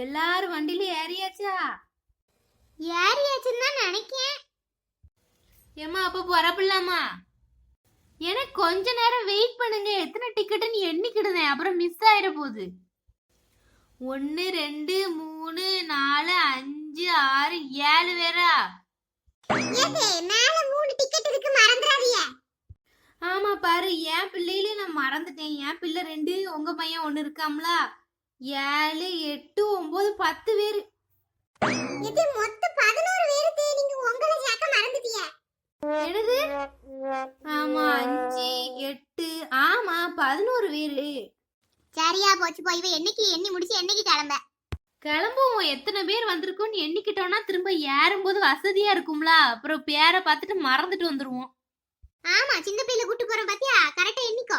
எல்லாரும் வண்டியில ஏறியாச்சா? ஏறியாச்சுன்னு தான் நினைக்கேன். ஏம்மா அப்ப புறப்படலாமா? எனக்கு கொஞ்ச நேரம் வெயிட் பண்ணுங்க. எத்தனை டிக்கெட்டுன்னு எண்ணிக்கிடுதேன். அப்புறம் மிஸ் ஆயிட போகுது. ஒன்று ரெண்டு மூணு நாலு அஞ்சு ஆறு ஏழு பேரா? ஆமா பாரு. என் பிள்ளையிலே நான் மறந்துட்டேன். என் பிள்ளை ரெண்டு உங்க பையன் ஒன்று இருக்காம்ல? ஏழு எட்டு ஒன்பது பத்து பேர் இது மொத்த பதினோரு பேருக்கு நீங்க உங்களை சேர்க்க மறந்துட்டீங்க என்னது? ஆமா அஞ்சு எட்டு ஆமா பதினோரு பேரு சரியா போச்சு போய் இவ என்னைக்கு எண்ணி முடிச்சு என்னைக்கு கிளம்ப? கிளம்புவோம். எத்தனை பேர் வந்திருக்கோம்னு எண்ணிக்கிட்டோம்னா திரும்ப ஏறும்போது வசதியா இருக்கும்ல. அப்புறம் பேரை பார்த்துட்டு மறந்துட்டு வந்துருவோம். ஆமா சின்ன பிள்ளை கூட்டு போறோம் பாத்தியா? கரெக்டா எண்ணிக்கோ.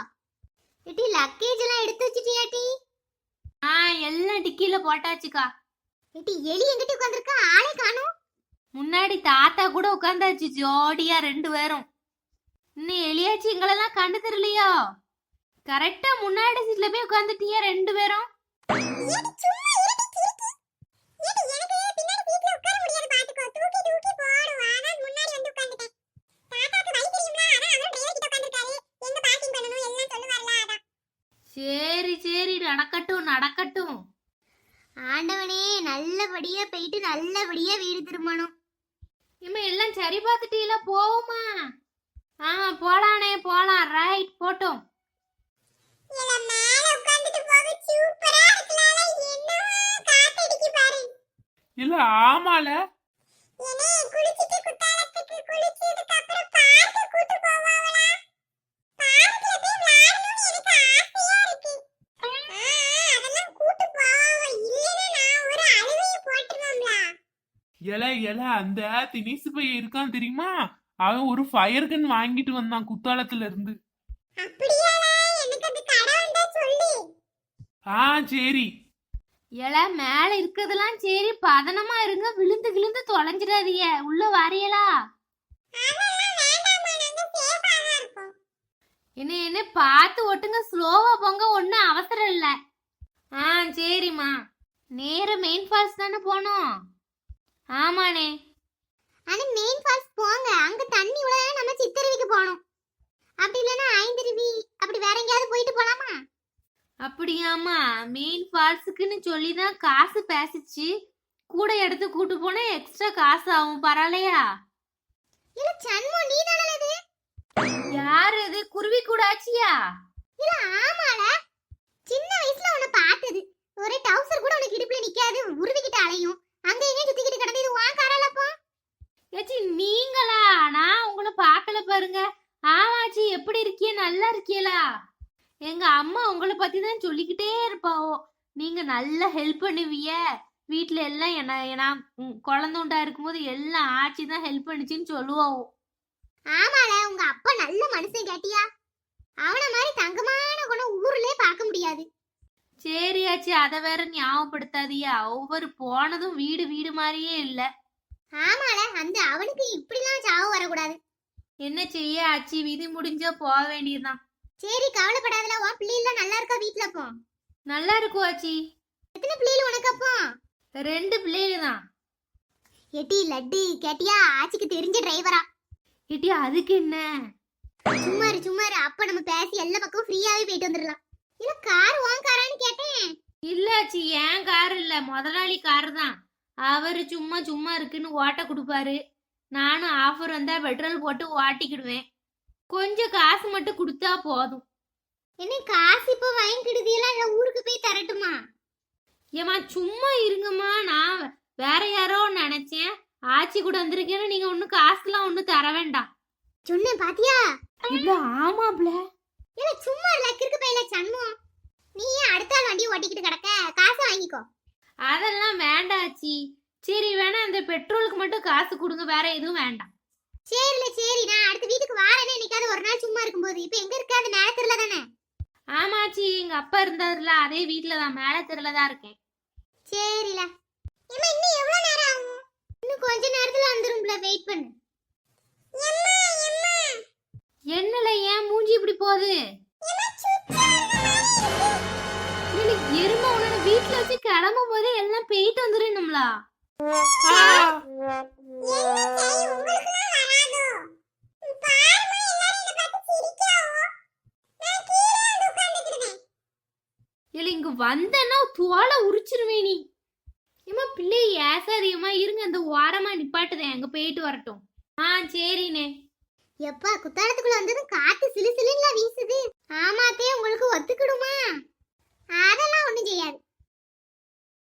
ஏட்டி லக்கேஜ் எல்லாம் எடுத்து வச்சிட்டியாட்டி ஆ எல்லாம் டிக்கில போட்டாச்சுக்கா. ஏட்டி எலி எங்கிட்ட உட்காந்துருக்கா? ஆளே காணும். முன்னாடி தாத்தா கூட உட்காந்தாச்சு ஜோடியா ரெண்டு பேரும். இன்னும் எலியாச்சு எங்களெல்லாம் கண்டு தெரியலையோ கரெக்டா முன்னாடி சீட்ல போய் உட்காந்துட்டியா ரெண்டு பேரும். சரி சரி நடக்கட்டும் நடக்கட்டும். ஆண்டவனே நல்லபடியா போயிட்டு நல்லபடியா வீடு திரும்பணும். இம்மா எல்லாம் சரி பார்த்துட்டீங்களா? போவோமா? ஆ போலானே போலாம். ரைட் போட்டோம். இல்ல ஆமால. இல இல அந்த தினேசு பையன் இருக்கான் தெரியுமா? அவன் ஒரு ஃபயர் கன் வாங்கிட்டு வந்தான் குத்தாலத்துல இருந்து ஆ சரி. இல மேல இருக்கிறதெல்லாம் சரி பதனமா இருங்க விழுந்து விழுந்து தொலைஞ்சிடாதீங்க. உள்ள வரையலா. என்ன என்ன பார்த்து ஓட்டுங்க ஸ்லோவா போங்க ஒன்றும் அவசரம் இல்லை. ஆ சரிம்மா. நேர மெயின் ஃபால்ஸ் தானே போனோம். ஆமாண்ணே. ஆனா மெயின் ஃபால்ஸ் போங்க. அங்க தண்ணி உள்ள நம்ம சித்தருவிக்கு போகணும். அப்படி இல்லைன்னா ஐந்தருவி அப்படி வேற எங்கேயாவது போயிட்டு போலாமா? அப்படியாம்மா. மெயின் ஃபால்ஸுக்குன்னு சொல்லி தான் காசு பேசிச்சு. கூட எடுத்து கூட்டு போனா எக்ஸ்ட்ரா காசு ஆகும் பரவாயில்லையா? இல்ல சண்மோ நீ தானே இது யார் இது குருவி கூட ஆச்சியா? இல்ல ஆமால. சின்ன வயசுல உன்னை பார்த்தது. ஒரே டவுசர் கூட உனக்கு இடுப்புல நிக்காது. உருவிக்கிட்டு அலையும். அங்க எங்க சுத்திக்கிட்டு கிடந்து இது வான் காரலப்போ ஏச்சி நீங்களா? நான் உங்களை பார்க்கல பாருங்க. ஆமாச்சி எப்படி இருக்கிய? நல்லா இருக்கியலா? எங்க அம்மா உங்களை பத்தி தான் சொல்லிக்கிட்டே இருப்பாவோ. நீங்க நல்லா ஹெல்ப் பண்ணுவிய வீட்ல எல்லாம் என்ன நான் குழந்தை இருக்கும்போது எல்லாம் ஆச்சி தான் ஹெல்ப் பண்ணுச்சுன்னு சொல்லுவாவோ. ஆமால உங்க அப்பா நல்ல மனுஷன் கேட்டியா? அவன மாதிரி தங்கமான குணம் முடியாது ஆச்சி அதை வேற ஞாபகப்படுத்தாதியா. ஒவ்வொரு போனதும் வீடு வீடு மாதிரியே இல்ல. ஆமால அந்த அவனுக்கு இப்படிலாம் சாவு வரக்கூடாது. என்ன செய்ய ஆச்சி விதி முடிஞ்சா போக வேண்டியதுதான். சரி கவலைப்படாதல உன் பிள்ளைலாம் நல்லா இருக்கா வீட்ல அப்போ? நல்லா இருக்கும் ஆச்சி எத்தனை பிள்ளைகள் உனக்கு அப்போ? ரெண்டு பிள்ளைகள் தான் எட்டி லட்டு கேட்டியா? ஆச்சிக்கு தெரிஞ்ச டிரைவரா ஏட்டி அதுக்கு என்ன? சும்மாரு சும்மாரு அப்ப நம்ம பேசி எல்லா பக்கம் ஃப்ரீயாவே போயிட்டு வந்துடலாம். இல்ல கார் உன் இல்லாச்சி ஏன் கார் இல்ல? முதலாளி கார் தான். அவரு சும்மா சும்மா இருக்குன்னு ஓட்ட கொடுப்பாரு. நானும் ஆஃபர் வந்தா பெட்ரோல் போட்டு ஓட்டிக்கிடுவேன். கொஞ்சம் காசு மட்டும் கொடுத்தா போதும். என்ன காசு இப்போ வாங்கிக்கிடுதீங்களா? இல்ல ஊருக்கு போய் தரட்டுமா? ஏம்மா சும்மா இருங்கம்மா. நான் வேற யாரோ நினைச்சேன். ஆச்சி கூட வந்திருக்கேன்னு நீங்க ஒன்னும் காசுலாம் ஒன்னும் தர வேண்டாம். சொன்னேன் பாத்தியா? இவ்வளோ ஆமாப்ல. இல்ல சும்மா இல்ல கிறுக்கு பையில சண்முகம். நீ ஏன் அடுத்த ஆள் வண்டி ஓட்டிக்கிட்டு கிடக்க. காசை வாங்கிக்கோ. அதெல்லாம் வேண்டாம் ஆச்சி சரி வேணா அந்த பெட்ரோலுக்கு மட்டும் காசு கொடுங்க. வேற எதுவும் வேண்டாம். சரில சரி. நான் அடுத்த வீட்டுக்கு வாரேனே. இன்னைக்காவது ஒரு நாள் சும்மா இருக்கும்போது. இப்போ எங்க இருக்க? அந்த நேரத்துல தானே? ஆமாச்சி எங்க அப்பா இருந்தாருல அதே வீட்டுல தான். மேல தெருல தான் இருக்கேன். சரில. ஏமா இன்னும் எவ்வளவு நேரம் ஆகும்? இன்னும் கொஞ்ச நேரத்துல வந்துரும்ல வெயிட் பண்ணு. என்னல ஏன் மூஞ்சி இப்படி போகுது? இல்ல, எருமை வீட்டுல வச்சு கிளம்பும் போதே எல்லாம் போயிட்டு வந்துடணும்லா இல்ல இங்க வந்தேன்னா தோலை உரிச்சிருவே நீ. ஏமா பிள்ளை ஏசாதியமா இருங்க இந்த ஓரமா நிப்பாட்டுதேன் அங்க போயிட்டு வரட்டும். ஆ சரிண்ணே. எப்பா குத்தாலத்துக்குள்ள வந்ததும் காத்து சிலு சிலுன்னு வீசுது. ஆமாத்தே உங்களுக்கு ஒத்துக்கிடுமா? அதெல்லாம் ஒண்ணும் செய்யாது.